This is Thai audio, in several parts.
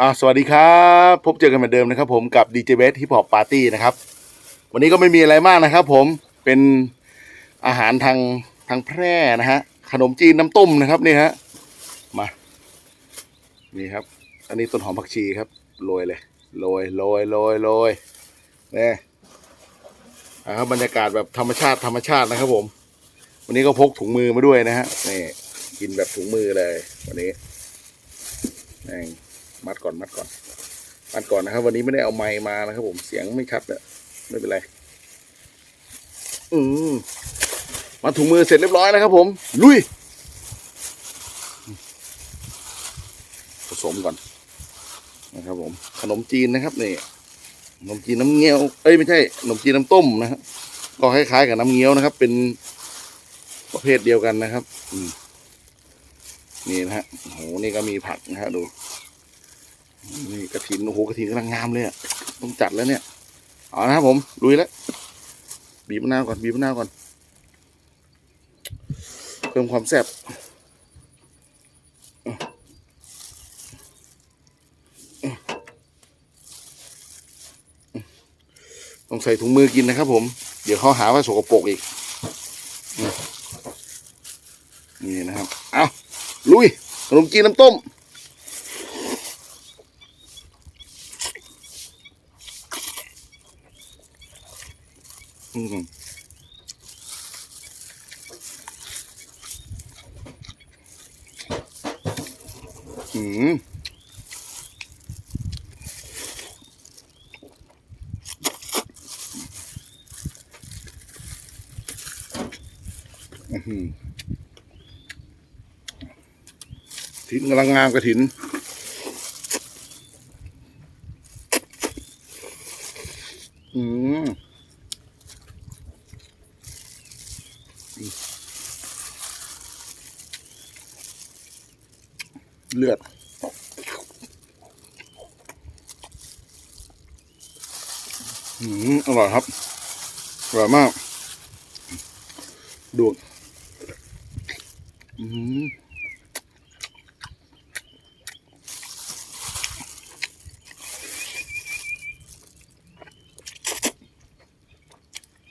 อ่าสวัสดีครับ พบเจอกันเหมือนเดิมนะครับ ผมกับดีเจเบสฮิปฮอปปาร์ตี้นะครับ วันนี้ก็ไม่มีอะไรมากนะครับผมเป็นอาหารทางทางแพร่นะฮะ ขนมจีนน้ำต้มนะครับนี่ฮะ มา นี่ครับ อันนี้ต้นหอมผักชีครับโรยเลยโรยโรยโรยโรยนี่นะครับบรรยากาศแบบธรรมชาติธรรมชาตินะครับ ผม วันนี้ก็พกถุงมือมาด้วยนะฮะนี่กินแบบถุงมือเลย วันนี้แมัดก่อนมัดก่อน มัดก่อนนะครับ วันนี้ไม่ได้เอาไมค์มานะครับ ผมเสียงไม่ชัดเนี่ยไม่เป็นไร อืมมาถุงมือเสร็จเรียบร้อยแล้วครับ ผม ลุย ผสมก่อนนะครับ ผม ขนมจีนนะครับนี่ขนมจีนน้ำเงี้ยวเอ้ยไม่ใช่ขนมจีนน้ำต้มนะครับก็คล้ายๆกับน้ำเงี้ยวนะครับ เป็นประเภทเดียวกันนะครับ อืมนี่นะฮะโหนี่ก็มีผักนะฮะดู นี่กระถินโอ้โหกระถินกำลังงามเลยอะต้องจัดแล้วเนี่ยเอานะครับผมลุยแล้วบีบมะนาวก่อนบีบมะนาวก่อน เพิ่มความแซ่บต้องใส่ถุงมือกินนะครับ ผม เดี๋ยวเขาหาว่าสกปรกอีก นี่นะครับ เอาลุยขนมจีนน้ำต้ม อืมอืมอื้อหือถินกำลังงามกระถินอืม ลือดอืมอร่อยครับอร่อยมากดูดอืม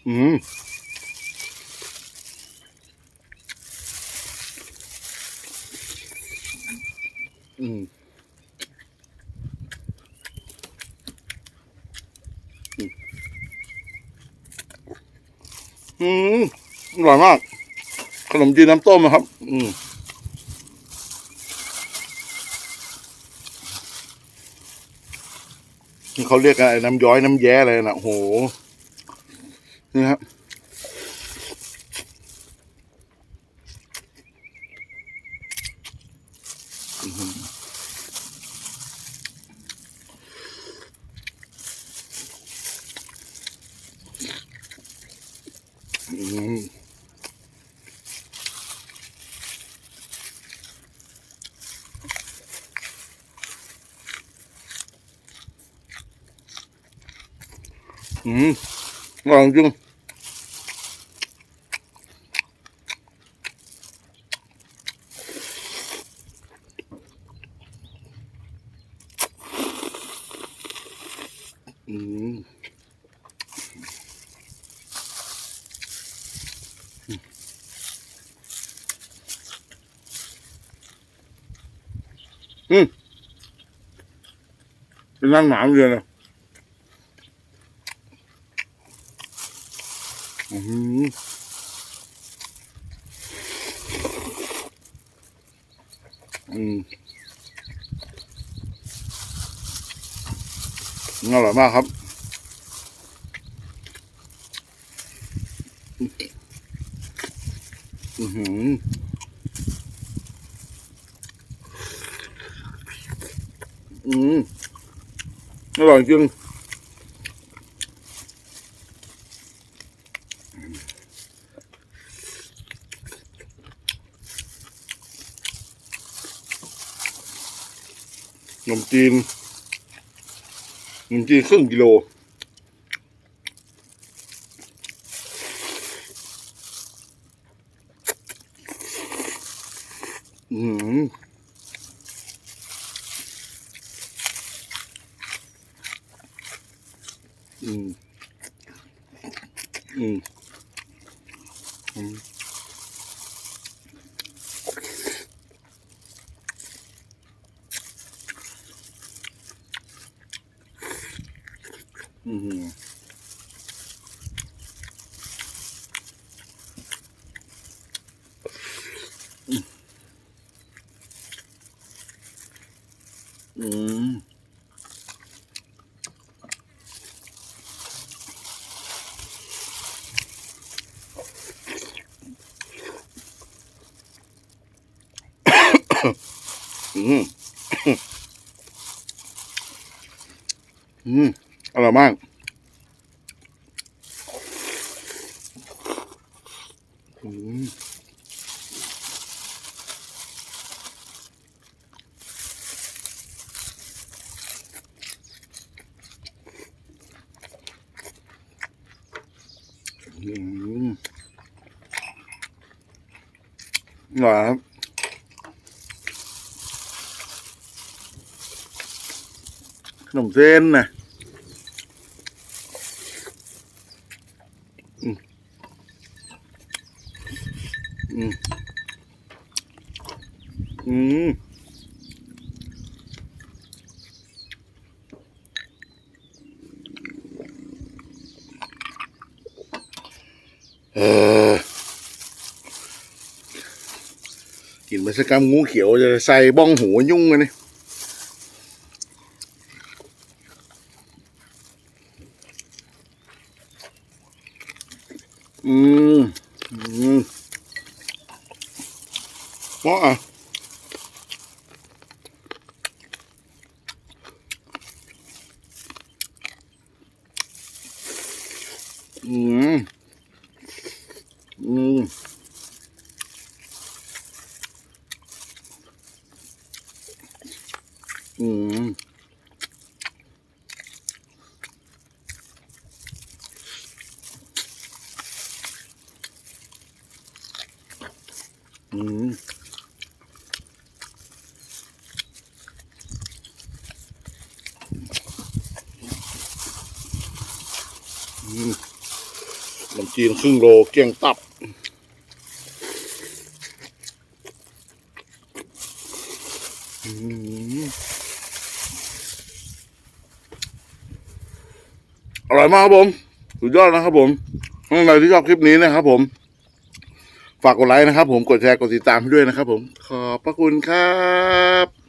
อืม อืมอร่อยมาก ขนมจีนน้ำต้มนะครับ อืมนี่เขาเรียกอะไรน้ำย้อยน้ำแย้อะไรนะโห นี่ครับ อืม อืมอร่อยจริง อืมอร่อยมากครับ อือหืออืมอร่อยจริง นมจีนนมจีนครึ่งกิโลอืมอืมอืมอืม อืมอืม อร่อยมาก อืมอืมอร่อยครับขนมเส้นนะ อืมอืมเออกินไปสักกำงูเขียวจะใส่บ้องหูยุ่งเลยนี่อืมอืม เพราะอะอืม อืมอืม อืม อืมขนม จีนครึ่งโลเกี้ยงตับอืมอร่อยมากครับผม สุดยอดนะครับผมท่านใดที่ชอบคลิปนี้นะครับผมฝากกดไลค์นะครับผมกดแชร์กดติดตามให้ด้วยนะครับผม ขอบพระคุณครับ